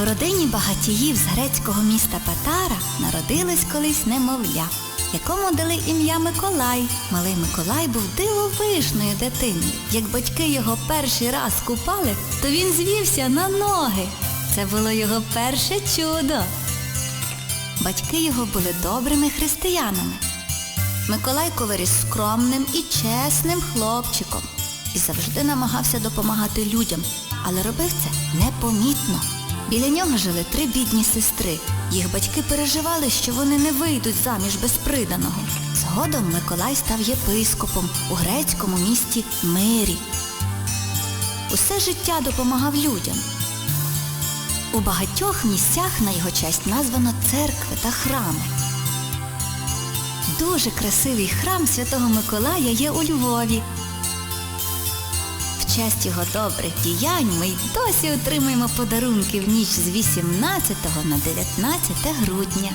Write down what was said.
В родині багатіїв з грецького міста Патара народилось колись немовля, якому дали ім'я Миколай. Малий Миколай був дивовижною дитиною. Як батьки його перший раз купали, то він звівся на ноги. Це було його перше чудо. Батьки його були добрими християнами. Миколайко виріс скромним і чесним хлопчиком і завжди намагався допомагати людям, але робив це непомітно. Біля нього жили три бідні сестри. Їх батьки переживали, що вони не вийдуть заміж без приданого. Згодом Миколай став єпископом у грецькому місті Мирі. Усе життя допомагав людям. У багатьох місцях на його честь названо церкви та храми. Дуже красивий храм Святого Миколая є у Львові. В честь його добрих діянь ми й досі отримаємо подарунки в ніч з 18 на 19 грудня.